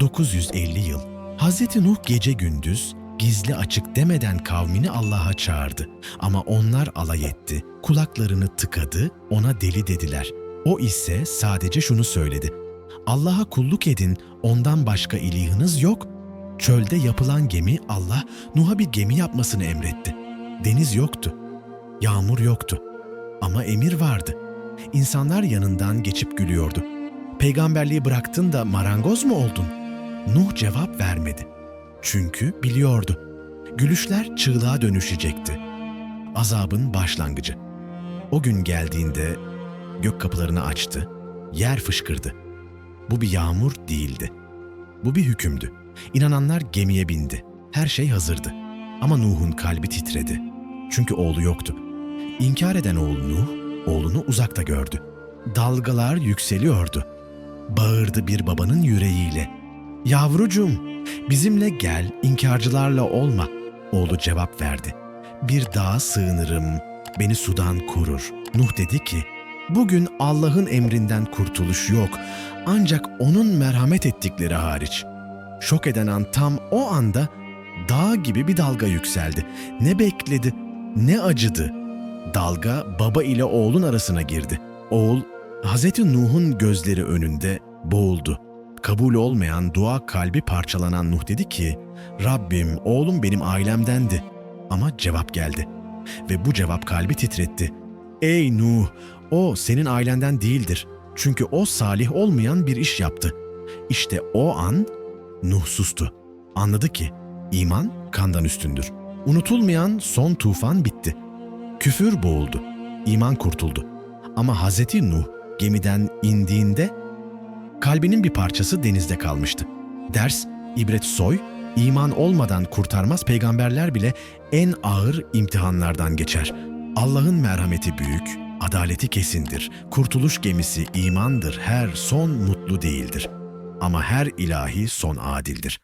950 yıl. Hz. Nuh gece gündüz gizli açık demeden kavmini Allah'a çağırdı. Ama onlar alay etti, kulaklarını tıkadı, ona deli dediler. O ise sadece şunu söyledi. Allah'a kulluk edin, ondan başka ilahınız yok. Çölde yapılan gemi Allah Nuh'a bir gemi yapmasını emretti. Deniz yoktu, yağmur yoktu ama emir vardı. İnsanlar yanından geçip gülüyordu. Peygamberliği bıraktın da marangoz mu oldun? Nuh cevap vermedi. Çünkü biliyordu. Gülüşler çığlığa dönüşecekti. Azabın başlangıcı. O gün geldiğinde gök kapılarını açtı, yer fışkırdı. Bu bir yağmur değildi. Bu bir hükümdü. İnananlar gemiye bindi. Her şey hazırdı. Ama Nuh'un kalbi titredi. Çünkü oğlu yoktu. İnkar eden oğul Nuh, oğlunu uzakta gördü. Dalgalar yükseliyordu. Bağırdı bir babanın yüreğiyle. Yavrucum, bizimle gel, inkarcılarla olma. Oğlu cevap verdi. Bir dağa sığınırım, beni sudan korur. Nuh dedi ki, bugün Allah'ın emrinden kurtuluş yok. Ancak onun merhamet ettikleri hariç. Şok eden an tam o anda dağ gibi bir dalga yükseldi. Ne bekledi, ne acıdı. Dalga baba ile oğlun arasına girdi. Oğul, Hazreti Nuh'un gözleri önünde boğuldu. Kabul olmayan dua kalbi parçalanan Nuh dedi ki, Rabbim oğlum benim ailemdendi. Ama cevap geldi. Ve bu cevap kalbi titretti. Ey Nuh, o senin ailenden değildir. Çünkü o salih olmayan bir iş yaptı. İşte o an Nuh sustu. Anladı ki iman kandan üstündür. Unutulmayan son tufan bitti. Küfür boğuldu. İman kurtuldu. Ama Hazreti Nuh gemiden indiğinde kalbinin bir parçası denizde kalmıştı. Ders, ibret soy, iman olmadan kurtarmaz peygamberler bile en ağır imtihanlardan geçer. Allah'ın merhameti büyük, adaleti kesindir. Kurtuluş gemisi imandır, her son mutlu değildir. Ama her ilahi son adildir.